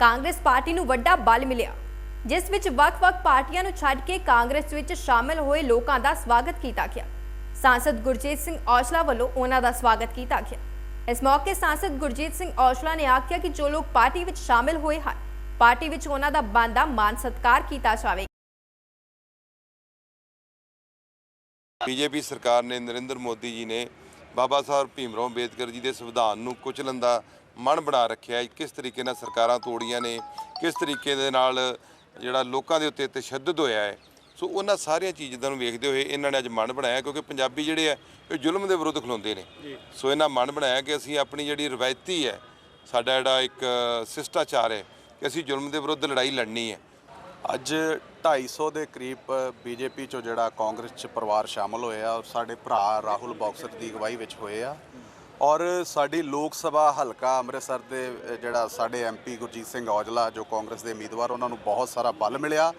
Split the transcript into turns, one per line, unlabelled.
Congress party ਨੂੰ ਵੱਡਾ ਬਲ ਮਿਲਿਆ, ਜਿਸ ਵਿੱਚ ਵੱਖ-ਵੱਖ ਪਾਰਟੀਆਂ ਨੂੰ ਛੱਡ ਕੇ ਕਾਂਗਰਸ ਵਿੱਚ ਸ਼ਾਮਲ ਹੋਏ ਲੋਕਾਂ ਦਾ ਸਵਾਗਤ ਕੀਤਾ ਗਿਆ। ਸਾਂਸਦ ਗੁਰਜੀਤ ਸਿੰਘ ਔਜਲਾ ਵੱਲੋਂ ਉਹਨਾਂ ਦਾ ਸਵਾਗਤ ਕੀਤਾ ਗਿਆ। ਇਸ ਮੌਕੇ ਸਾਂਸਦ ਗੁਰਜੀਤ ਸਿੰਘ ਔਜਲਾ ਨੇ ਆਖਿਆ ਕਿ ਜੋ ਲੋਕ ਪਾਰਟੀ ਵਿੱਚ ਸ਼ਾਮਿਲ ਹੋਏ ਹਨ, ਪਾਰਟੀ ਵਿੱਚ ਉਹਨਾਂ ਦਾ ਬਣਦਾ ਮਾਨ ਸਤਿਕਾਰ ਕੀਤਾ ਜਾਵੇ।
ਬੀਜੇਪੀ ਸਰਕਾਰ ਨੇ ਨਰਿੰਦਰ ਮੋਦੀ ਜੀ ਨੇ ਬਾਬਾ ਸਾਹਿਬ ਭੀਮਰਾਓ ਅੰਬੇਦਕਰ ਜੀ ਦੇ ਸੰਵਿਧਾਨ ਨੂੰ ਕੁਚਲਣ ਦਾ ਮਨ ਬਣਾ ਰੱਖਿਆ ਕਿਸ ਤਰੀਕੇ ਨਾਲ ਸਰਕਾਰਾਂ ਤੋੜੀਆਂ ਨੇ ਕਿਸ ਤਰੀਕੇ ਦੇ ਨਾਲ ਜਿਹੜਾ ਲੋਕਾਂ ਦੇ ਉੱਤੇ ਤਸ਼ੱਦਦ ਹੋਇਆ ਹੈ। ਸੋ ਉਹਨਾਂ ਸਾਰੀਆਂ ਚੀਜ਼ਾਂ ਨੂੰ ਵੇਖਦੇ ਹੋਏ ਇਹਨਾਂ ਨੇ ਅੱਜ ਮਨ ਬਣਾਇਆ ਕਿਉਂਕਿ ਪੰਜਾਬੀ ਜਿਹੜੇ ਆ ਇਹ ਜ਼ੁਲਮ ਦੇ ਵਿਰੁੱਧ ਖਲੋਂਦੇ ਨੇ। ਸੋ ਇਹਨਾਂ ਮਨ ਬਣਾਇਆ ਕਿ ਅਸੀਂ ਆਪਣੀ ਜਿਹੜੀ ਰਵਾਇਤੀ ਹੈ ਸਾਡਾ ਜਿਹੜਾ ਇੱਕ ਸਿਸ਼ਟਾਚਾਰ ਹੈ ਕਿ ਅਸੀਂ ਜ਼ੁਲਮ ਦੇ ਵਿਰੁੱਧ ਲੜਾਈ ਲੜਨੀ ਹੈ।
ਅੱਜ 250 ਦੇ ਕਰੀਬ ਬੀਜੇਪੀ ਚੋਂ ਜਿਹੜਾ ਕਾਂਗਰਸ ਚ ਪਰਿਵਾਰ ਸ਼ਾਮਲ ਹੋਏ ਆ ਔਰ ਸਾਡੇ ਭਰਾ ਰਾਹੁਲ ਬੌਕਸਰ ਦੀ ਅਗਵਾਈ ਵਿੱਚ ਹੋਏ ਆ। ਔਰ ਸਾਡੀ ਲੋਕ ਸਭਾ ਹਲਕਾ ਅੰਮ੍ਰਿਤਸਰ ਦੇ ਜਿਹੜਾ ਸਾਡੇ ਐਮਪੀ ਗੁਰਜੀਤ ਸਿੰਘ ਔਜਲਾ, ਜੋ ਕਾਂਗਰਸ ਦੇ ਉਮੀਦਵਾਰ, ਉਹਨਾਂ ਨੂੰ ਬਹੁਤ ਸਾਰਾ ਬਲ ਮਿਲਿਆ।